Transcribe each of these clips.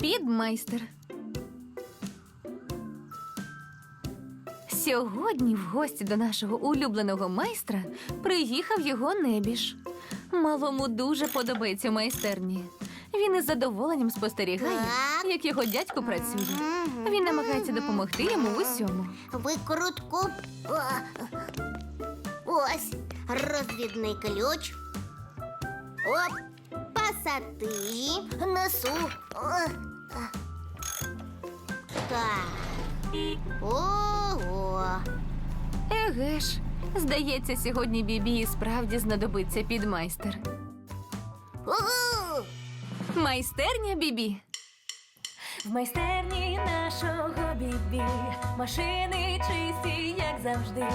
Підмайстер. Сьогодні в гості до нашого улюбленого майстра приїхав його небіж. Малому дуже подобається майстерні. Він із задоволенням спостерігає, як його дядько працює. Він намагається допомогти йому в усьому. Викрутку. Ось розвідний ключ. Оп, пасати. Несу. Так. Ого. Еге ж, здається, сьогодні Бібі і справді знадобиться підмайстер. Угу. Майстерня Бібі. В майстерні нашого бібі машини чисті, як завжди.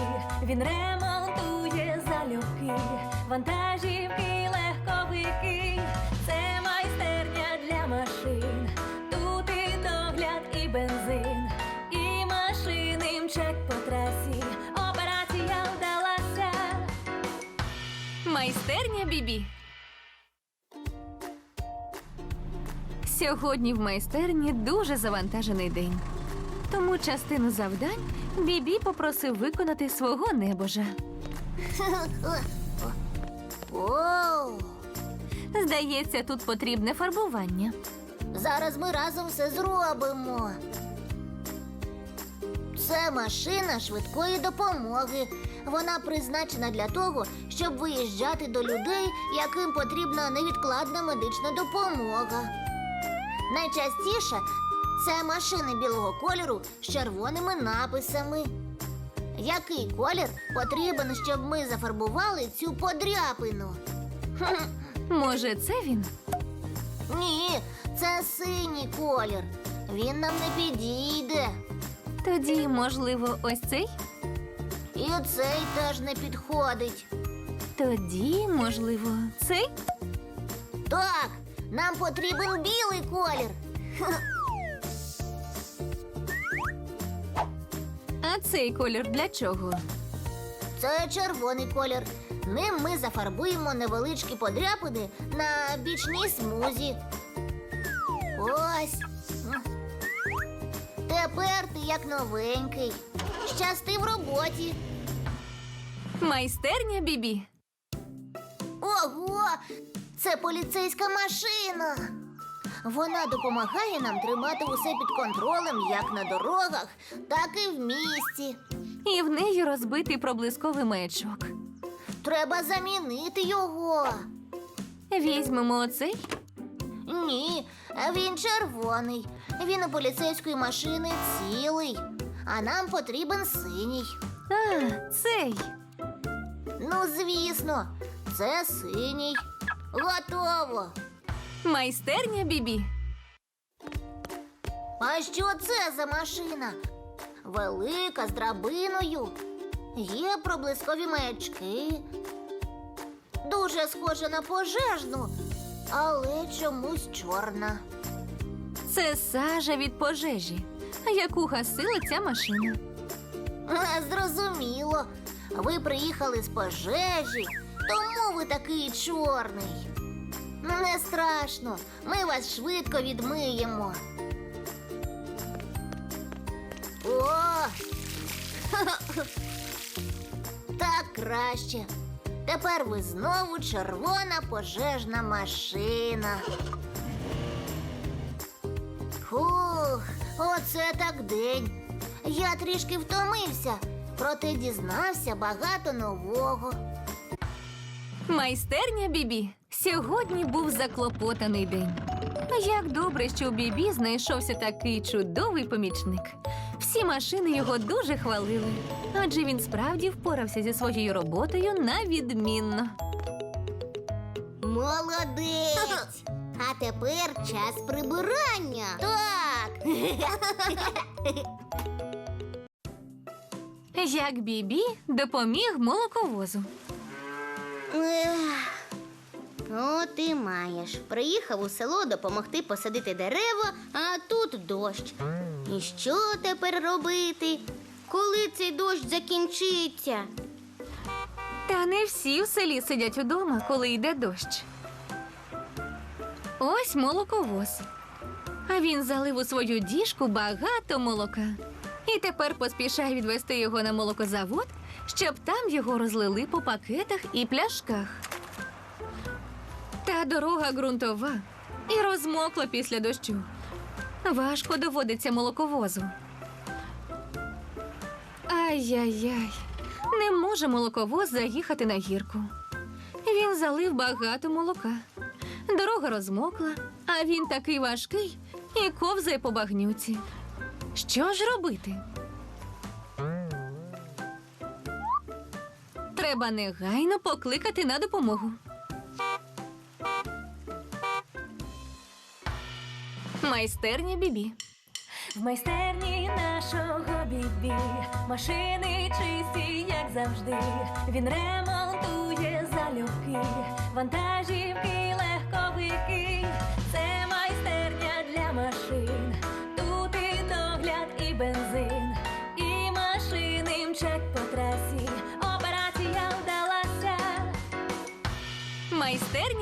Він ремонтує залюбки, вантажівки, легковики. Це Бібі. Сьогодні в майстерні дуже завантажений день. Тому частину завдань Бібі попросив виконати свого небожа. Оу. Здається, тут потрібне фарбування. Зараз ми разом все зробимо. Це машина швидкої допомоги. Вона призначена для того, щоб виїжджати до людей, яким потрібна невідкладна медична допомога. Найчастіше це машини білого кольору з червоними написами. Який колір потрібен, щоб ми зафарбували цю подряпину? Може, це він? Ні, це синій колір. Він нам не підійде. Тоді, можливо, ось цей? І цей теж не підходить. Тоді, можливо, цей? Так, нам потрібен білий колір. А цей колір для чого? Це червоний колір. Ним ми зафарбуємо невеличкі подряпини на бічній смузі. Ось. Тепер ти як новенький. Щасти в роботі. Майстерня Бібі. Ого! Це поліцейська машина. Вона допомагає нам тримати усе під контролем як на дорогах, так і в місті. І в неї розбитий проблисковий маячок. Треба замінити його. Візьмемо оцей. Ні, він червоний. Він у поліцейської машини цілий, а нам потрібен синій. А, цей. Ну, звісно, це синій. Готово. Майстерня Бібі. А що це за машина? Велика з драбиною. Є проблискові маячки. Дуже схожа на пожежну, але чомусь чорна. Це сажа від пожежі, яку гасила ця машина. Зрозуміло. Ви приїхали з пожежі, тому ви такий чорний. Ну, не страшно, ми вас швидко відмиємо. О! Так краще. Тепер ви знову червона пожежна машина. Фух, оце так день. Я трішки втомився, проте дізнався багато нового. Майстерня Бібі. Сьогодні був заклопотаний день. Як добре, що у Бібі знайшовся такий чудовий помічник. Всі машини його дуже хвалили, адже він справді впорався зі своєю роботою на відмінно. Молодець! А тепер час прибирання. Так. Як Бібі допоміг молоковозу. Ех, От і маєш. Приїхав у село допомогти посадити дерева, а тут дощ. І що тепер робити? Коли цей дощ закінчиться? Та не всі в селі сидять удома, коли йде дощ. Ось молоковоз. А він залив у свою діжку багато молока. І тепер поспішає відвести його на молокозавод, щоб там його розлили по пакетах і пляшках. Та дорога ґрунтова і розмокла після дощу. Важко доводиться молоковозу. Ай-яй-яй, не може молоковоз заїхати на гірку. Він залив багато молока. Дорога розмокла, а він такий важкий і ковзає по багнюці. Що ж робити? Треба негайно покликати на допомогу. Майстерня Бібі. В майстерні нашого бібі машини чисті, як завжди. Він ремонтує залюбки, вантажівки, легковики. Це майстерня для машин.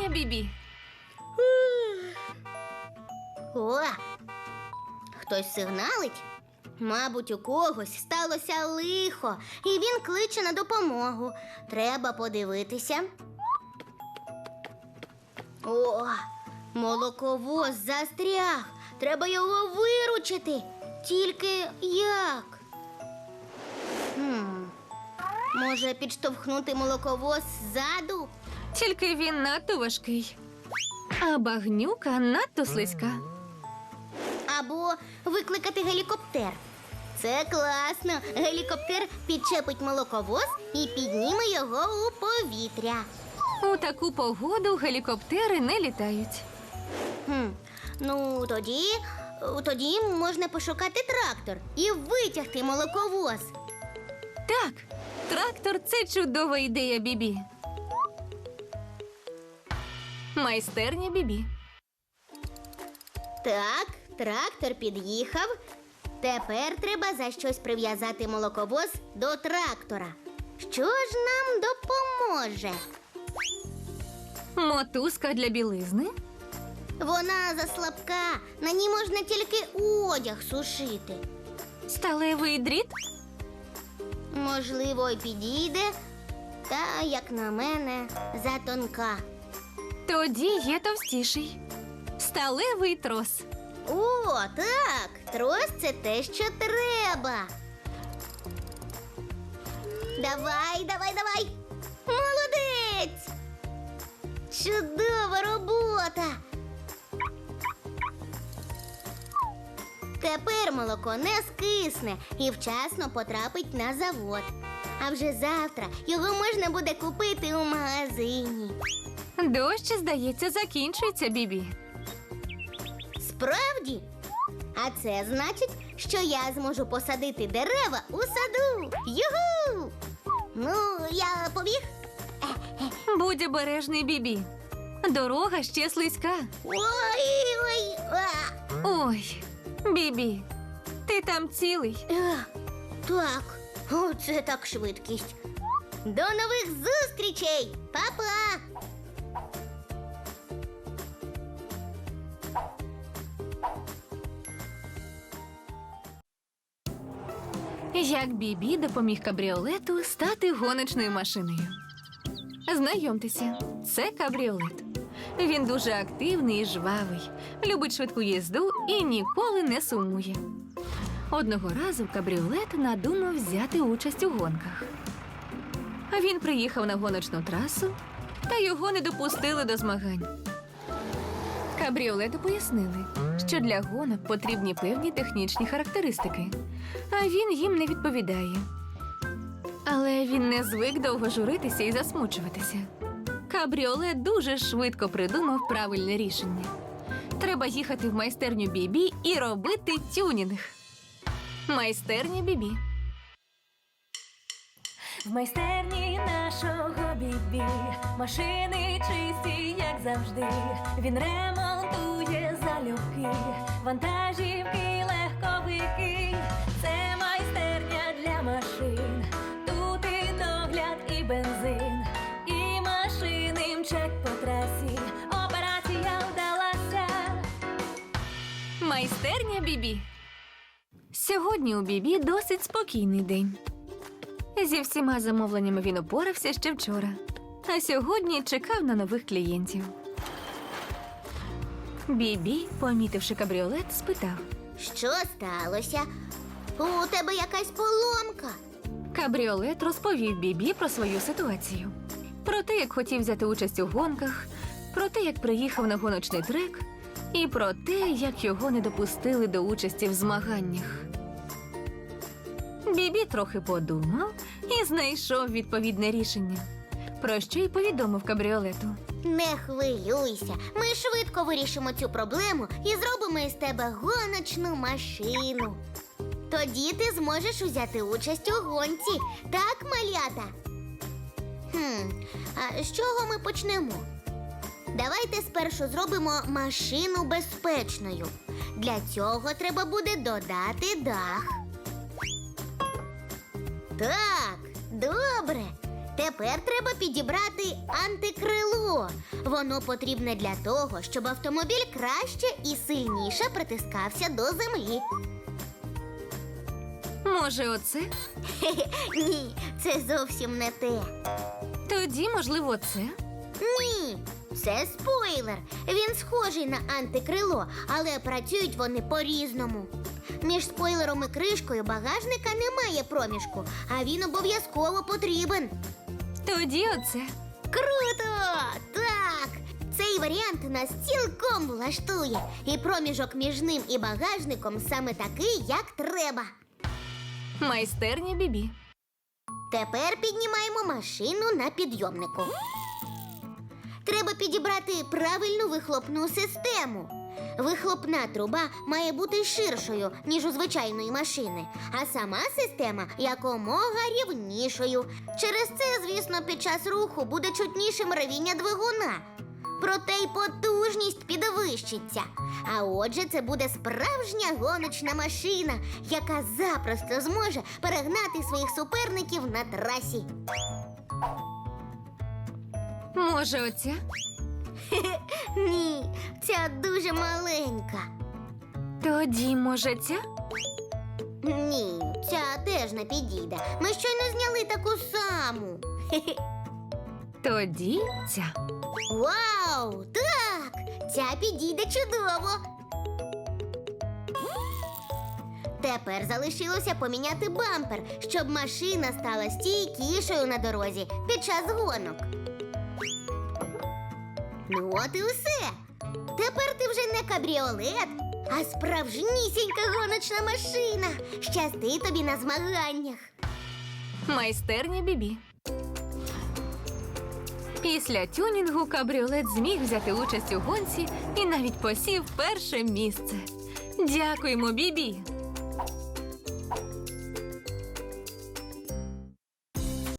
Майстерня Бібі. О! Хтось сигналить? Мабуть, у когось сталося лихо, і він кличе на допомогу. Треба подивитися. О, молоковоз застряг. Треба його виручити. Тільки як? Хм. Може, підштовхнути молоковоз ззаду? Тільки він надто важкий, а багнюка надто слизька. Або викликати гелікоптер. Це класно. Гелікоптер підчепить молоковоз і підніме його у повітря. У таку погоду гелікоптери не літають. Хм. Ну, тоді, тоді можна пошукати трактор і витягти молоковоз. Так, трактор це чудова ідея Бібі. Майстерня Бібі. Так, трактор під'їхав. Тепер треба за щось прив'язати молоковоз до трактора. Що ж нам допоможе? Мотузка для білизни. Вона заслабка, на ній можна тільки одяг сушити. Сталевий дріт. Можливо, й підійде, та, як на мене, затонка. Тоді є товстіший. Сталевий трос. О, так, трос це те, що треба. Давай, давай, давай. Молодець. Чудова робота. Тепер молоко не скисне і вчасно потрапить на завод. А вже завтра його можна буде купити у магазині. Дощ, здається, закінчується, Бібі. Справді? А це значить, що я зможу посадити дерева у саду. Югу! Ну, я побіг. Будь обережний, Бібі. Дорога ще слизька. Ой, ой. Ой, Бібі, ти там цілий. Так, оце так швидкість. До нових зустрічей! Па-па! Як Бібі допоміг кабріолету стати гоночною машиною. Знайомтеся, це кабріолет. Він дуже активний і жвавий, любить швидку їзду і ніколи не сумує. Одного разу кабріолет надумав взяти участь у гонках. Він приїхав на гоночну трасу, та його не допустили до змагань. Кабріолету пояснили, що для гонок потрібні певні технічні характеристики, а він їм не відповідає. Але він не звик довго журитися і засмучуватися. Кабріолет дуже швидко придумав правильне рішення. Треба їхати в майстерню Бібі і робити тюнінг. Майстерня Бібі. В майстерні нашого бібі машини чисті, як завжди. Він ремонтує залюбки, вантажівки, легковики. Це майстерня для машин. Тут і догляд, і бензин, і машини мчать по трасі. Операція вдалася. Майстерня Бібі. Сьогодні у Бібі досить спокійний день. Зі всіма замовленнями він упорався ще вчора, а сьогодні чекав на нових клієнтів. Бібі, помітивши кабріолет, спитав. Що сталося? У тебе якась поломка. Кабріолет розповів Бібі про свою ситуацію. Про те, як хотів взяти участь у гонках, про те, як приїхав на гоночний трек, і про те, як його не допустили до участі в змаганнях. Бібі трохи подумав і знайшов відповідне рішення, про що й повідомив кабріолету. Не хвилюйся, ми швидко вирішимо цю проблему і зробимо із тебе гоночну машину. Тоді ти зможеш узяти участь у гонці, так, малята? Хм, а з чого ми почнемо? Давайте спершу зробимо машину безпечною. Для цього треба буде додати дах. Так, добре. Тепер треба підібрати антикрило. Воно потрібне для того, щоб автомобіль краще і сильніше притискався до землі. Може, оце? Ні, це зовсім не те. Тоді, можливо, це? Ні, це спойлер. Він схожий на антикрило, але працюють вони по-різному. Між спойлером і кришкою багажника немає проміжку, а він обов'язково потрібен. Тоді оце. Круто! Так! Цей варіант нас цілком влаштує, і проміжок між ним і багажником саме такий, як треба. Майстерня Бібі. Тепер піднімаємо машину на підйомнику. Треба підібрати правильну вихлопну систему. Вихлопна труба має бути ширшою, ніж у звичайної машини, а сама система якомога рівнішою. Через це, звісно, під час руху буде чутнішим ревіння двигуна. Проте й потужність підвищиться. А отже, це буде справжня гоночна машина, яка запросто зможе перегнати своїх суперників на трасі. Може, оця? Ні, ця дуже маленька. Тоді, може, ця? Ні, ця теж не підійде. Ми щойно зняли таку саму. Тоді ця. Вау! Так! Ця підійде чудово. Тепер залишилося поміняти бампер, щоб машина стала стійкішою на дорозі під час гонок. Ну от і все. Тепер ти вже не кабріолет, а справжнісінька гоночна машина. Щасти тобі на змаганнях. Майстерня Бібі. Після тюнінгу кабріолет зміг взяти участь у гонці і навіть посів перше місце. Дякуємо, Бібі.